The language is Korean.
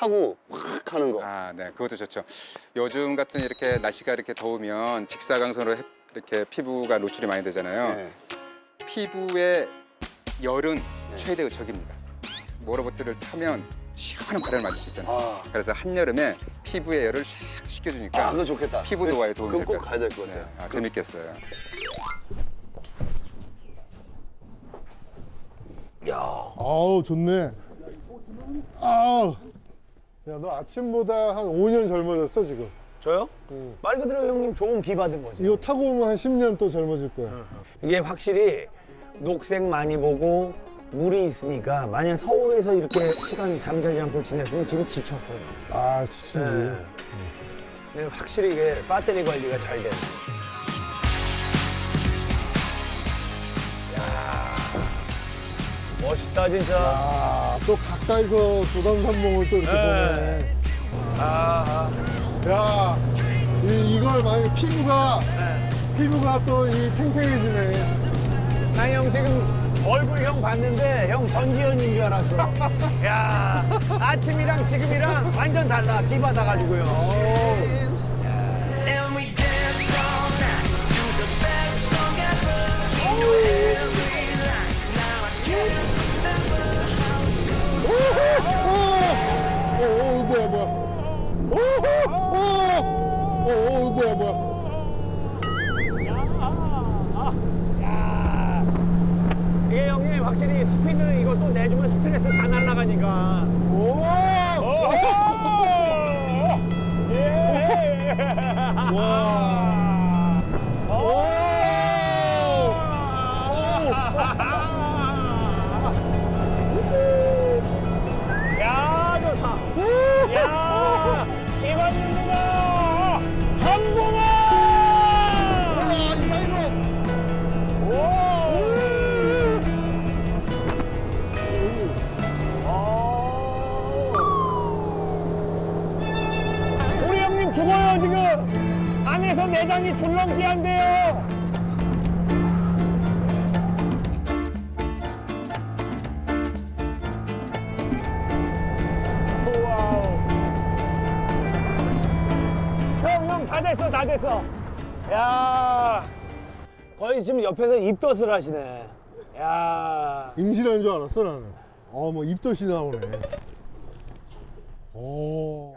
타고 확 하는 거. 아, 네, 그것도 좋죠. 요즘 같은 이렇게 날씨가 이렇게 더우면 직사광선으로 햇- 이렇게 피부가 노출이 많이 되잖아요. 네. 피부의 열은 최대의 적입니다. 모로보트를 타면 시원한 바람을 맞을 수 있잖아요. 아, 그래서 한여름에 피부의 열을 샥 식혀주니까 아, 그거 좋겠다. 피부 노화에 도움이 그건 될꼭것 가야 될것 네, 같아요. 아, 재밌겠어요. 아우 좋네. 아우. 야 너 아침보다 한 5년 젊어졌어 지금. 저요? 말 그대로 형님 좋은 비 받은 거죠. 이거 타고 오면 한 10년 또 젊어질 거야. 이게 확실히 녹색 많이 보고 물이 있으니까 만약 서울에서 이렇게 시간 잠자지 않고 지냈으면 지금 지쳤어요. 아 지치지. 근데 확실히 이게 배터리 관리가 잘 돼. 야 멋있다 진짜. 아또 가까이서 조담산봉을 또 이렇게 보네. 아, 야 이, 이걸 만약에 피부가 피부가 또 이 탱탱해지네. 나형 지금 얼굴 형 봤는데 형 전지현인 줄 알았어. 야 아침이랑 지금이랑 완전 달라. 비 받아가지고요. And 오, 뭐야, 뭐야. 이게 형님 확실히 죽어요 지금. 안에서 내장이 줄넘기 한대요. 형형 다 됐어 다 됐어. 야. 거의 지금 옆에서 입덧을 하시네. 야. 임신한 줄 알았어, 나는. 어, 뭐 입덧이 나오네. 오.